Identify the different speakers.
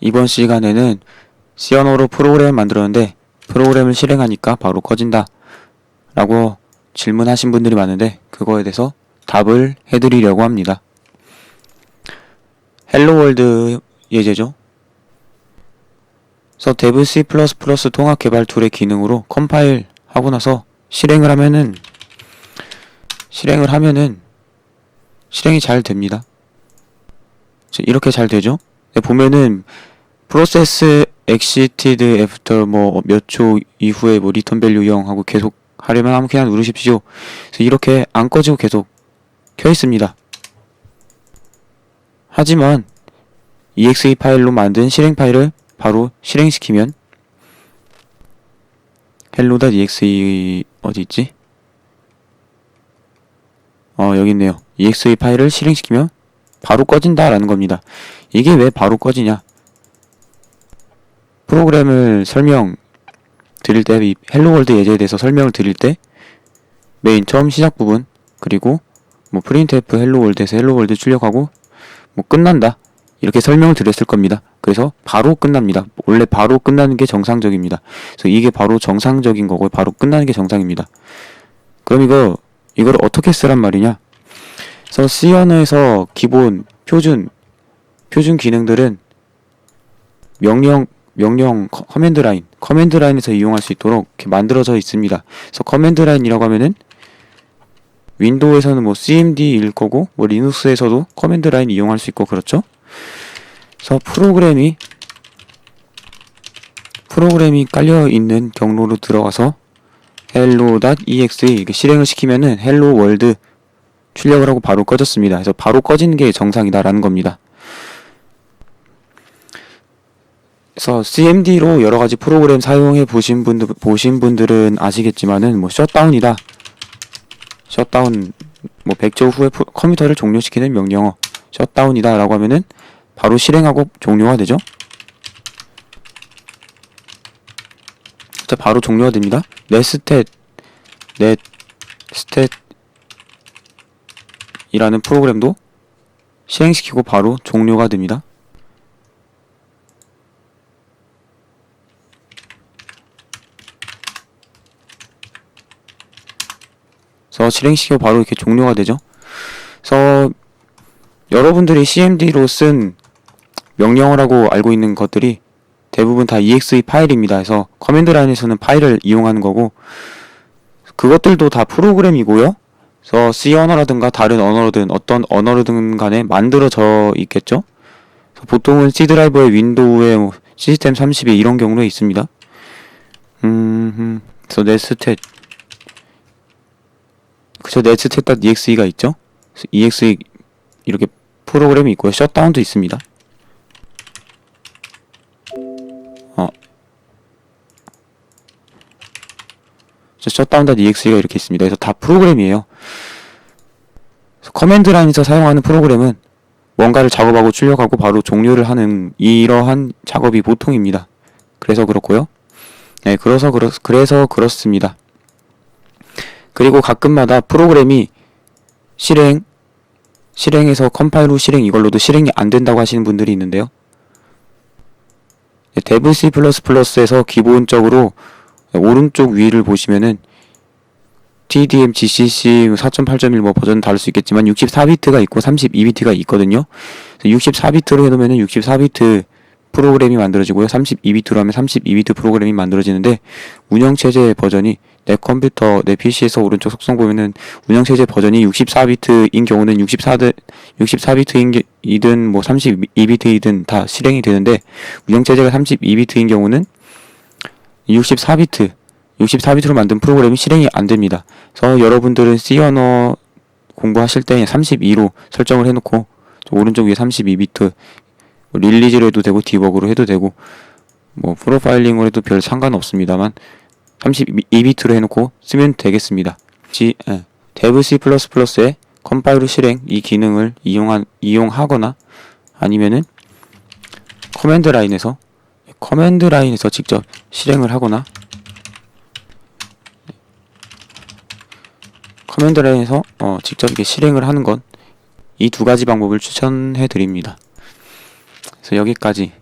Speaker 1: 이번 시간에는 시어노로 프로그램을 만들었는데 프로그램을 실행하니까 바로 꺼진다 라고 질문하신 분들이 많은데 그거에 대해서 답을 해드리려고 합니다. 헬로월드 예제죠. 그래서 데브 C++ 통합 개발 툴의 기능으로 컴파일 하고 나서 실행을 하면은 실행을 하면은 실행이 잘 됩니다. 자, 이렇게 잘 되죠? 네, 보면은 프로세스 exceeded after 뭐몇 초 이후에 뭐 리턴 밸류 0 하고 계속 하려면 아무 그냥 누르십시오. 그래서 이렇게 안 꺼지고 계속 켜 있습니다. 하지만 exe 파일로 만든 실행 파일을 바로 실행시키면 hello.exe 어디 있지? 어 여기 있네요. exe 파일을 실행시키면 바로 꺼진다라는 겁니다. 이게 왜 바로 꺼지냐? 프로그램을 설명 드릴 때, 이 헬로 월드 예제에 대해서 설명을 드릴 때, 메인 처음 시작 부분, 그리고 뭐 프린트f 헬로 월드에서 헬로 월드 출력하고, 뭐 끝난다. 이렇게 설명을 드렸을 겁니다. 그래서 바로 끝납니다. 원래 바로 끝나는 게 정상적입니다. 그래서 이게 바로 정상적인 거고, 바로 끝나는 게 정상입니다. 그럼 이거, 이걸 어떻게 쓰란 말이냐? 그래서 C 언어에서 기본, 표준, 표준 기능들은 명령, 명령 커- 커맨드 라인, 커맨드 라인에서 이용할 수 있도록 이렇게 만들어져 있습니다. 그래서 커맨드 라인이라고 하면은 윈도우에서는 뭐 cmd일 거고 뭐 리눅스에서도 커맨드 라인 이용할 수 있고 그렇죠? 그래서 프로그램이 프로그램이 깔려 있는 경로로 들어가서 hello.exe 이렇게 실행을 시키면은 hello world 출력을 하고 바로 꺼졌습니다. 그래서 바로 꺼지는 게 정상이다라는 겁니다. 그래서 CMD로 여러 가지 프로그램 사용해 보신 분들 보신 분들은 아시겠지만은 뭐 셧다운이다. 셧다운 뭐 100초 후에 프- 컴퓨터를 종료시키는 명령어 셧다운이다라고 하면은 바로 실행하고 종료가 되죠. 자 바로 종료가 됩니다. 넷스탯 넷스탯 이라는 프로그램도 실행시키고 바로 종료가 됩니다. 그래서 실행시키고 바로 이렇게 종료가 되죠. 그래서 여러분들이 CMD로 쓴 명령어라고 알고 있는 것들이 대부분 다 exe 파일입니다. 그래서 커맨드 라인에서는 파일을 이용하는 거고 그것들도 다 프로그램이고요. 그래서 C 언어라든가 다른 언어든 어떤 언어든 간에 만들어져 있겠죠. 보통은 C 드라이버의 윈도우에 뭐 시스템 32 이런 경우에 있습니다. 음, 음. 그래서 넷스탯 그쵸 넷스탯.exe가 있죠. exe 이렇게 프로그램이 있고요. 셧다운도 있습니다. 어. 셧다운.exe가 이렇게 있습니다. 그래서 다 프로그램이에요. 그래서 커맨드 라인에서 사용하는 프로그램은 뭔가를 작업하고 출력하고 바로 종료를 하는 이러한 작업이 보통입니다. 그래서 그렇고요. 네, 그래서 그렇 그래서 그렇습니다. 그리고 가끔마다 프로그램이 실행 실행해서 컴파일 후 실행 이걸로도 실행이 안 된다고 하시는 분들이 있는데요. 네, 데브 C++에서 기본적으로 오른쪽 위를 보시면은 TDM, GCC 4.8.1 뭐 버전 다를 수 있겠지만 64비트가 있고 32비트가 있거든요. 64비트로 해놓으면은 64비트 프로그램이 만들어지고요. 32비트로 하면 32비트 프로그램이 만들어지는데 운영체제 버전이 내 컴퓨터, 내 PC에서 오른쪽 속성 보면은 운영체제 버전이 64비트인 경우는 64드, 64비트이든 뭐 32비트이든 다 실행이 되는데 운영체제가 32비트인 경우는 64비트, 64비트로 만든 프로그램이 실행이 안 됩니다. 그래서 여러분들은 C 언어 공부하실 때 32로 설정을 해놓고 저 오른쪽 위에 32비트 뭐 릴리즈로 해도 되고 디버그로 해도 되고 뭐 프로파일링으로 해도 별 상관없습니다만 32비트로 해놓고 쓰면 되겠습니다. G, 예, 데브 C++의 컴파일러 실행 이 기능을 이용한 이용하거나 아니면은 커맨드 라인에서 커맨드 라인에서 직접 실행을 하거나 커맨드 라인에서 어, 직접 이렇게 실행을 하는 건 이 두 가지 방법을 추천해 드립니다. 그래서 여기까지